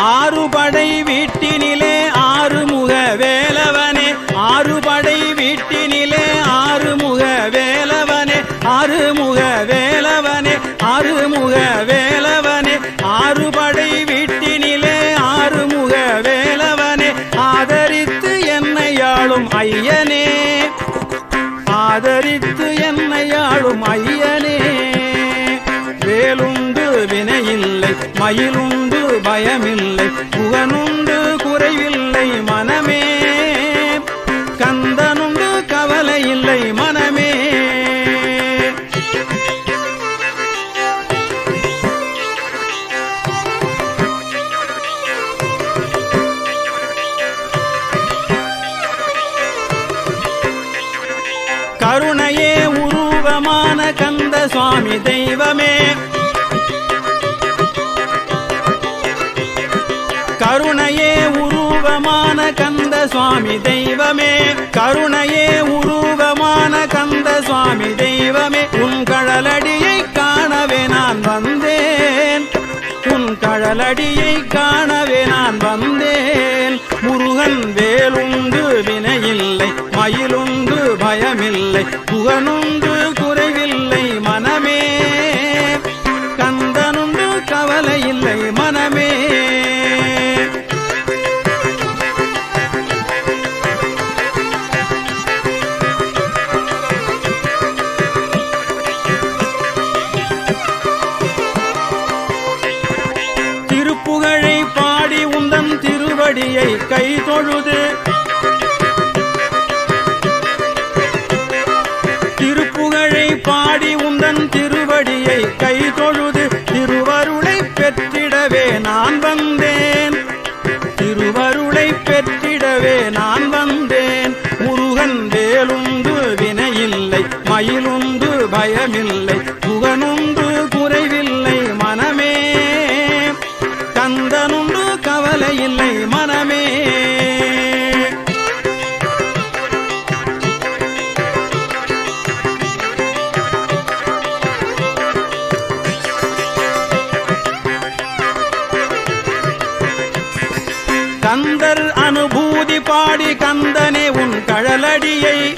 ஆறுபடை வீட்டினிலே ஆறுமுக வேலவனே. ஆறுபடை வீட்டினிலே ஆறுமுக வேலவனே. ஆறுமுக வேலவனே ஆறுமுக வேலவனே. ஆறுபடை வீட்டினிலே ஆறுமுக வேலவனே. ஆதரித்து என்னை ஆளும் ஐயனே. ஆதரித்து என்னை ஆளும் ஐயனே. வேலுண்டு வினையில்லை மயிலுண்டு பயமில்லை. புகனுண்டு குறைவில்லை மனமே. கந்தனுண்டு கவலை இல்லை மனமே. கருணையே உருவமான கந்த சுவாமி தெய்வமே. கந்த சுவாமி தெய்வமே கருணையே உருவமான கந்த சுவாமி தெய்வமே உன் கழலடியை காணவே நான் வந்தேன். உன் கழலடியை காணவே நான் வந்தேன். முருகன் வேலுண்டு வினையில்லை மயிலுண்டு பயமில்லை புகனுண்டு குறைவில்லை மனமே. கந்தனுண்டு கவலை இல்லை மனமே. பாடி திருவடியை கை தொழுது. திருப்புகழை பாடி உந்தன் திருவடியை கை தொழுது. திருவருளை பெற்றிடவே நான் வந்தேன். திருவருளை பெற்றிடவே நான் வந்தேன். முருகன் வேலுண்டு வினையில்லை மயிலுண்டு பயமில்லை புகனுண்டு கந்தர் அனுபூதி பாடி கந்தனே உன் கழலடியை.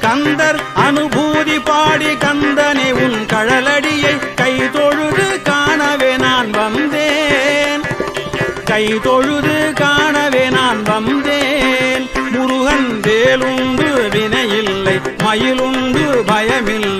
கந்தர் அனுபூதி பாடி கந்தனே உன் கழலடியை. கை தொழுது காணவே நான் வந்தேன். கை தொழுது காணவே நான் வந்தேன். முருகன் வேலுண்டு வினையில்லை மயிலுண்டு பயமில்லை.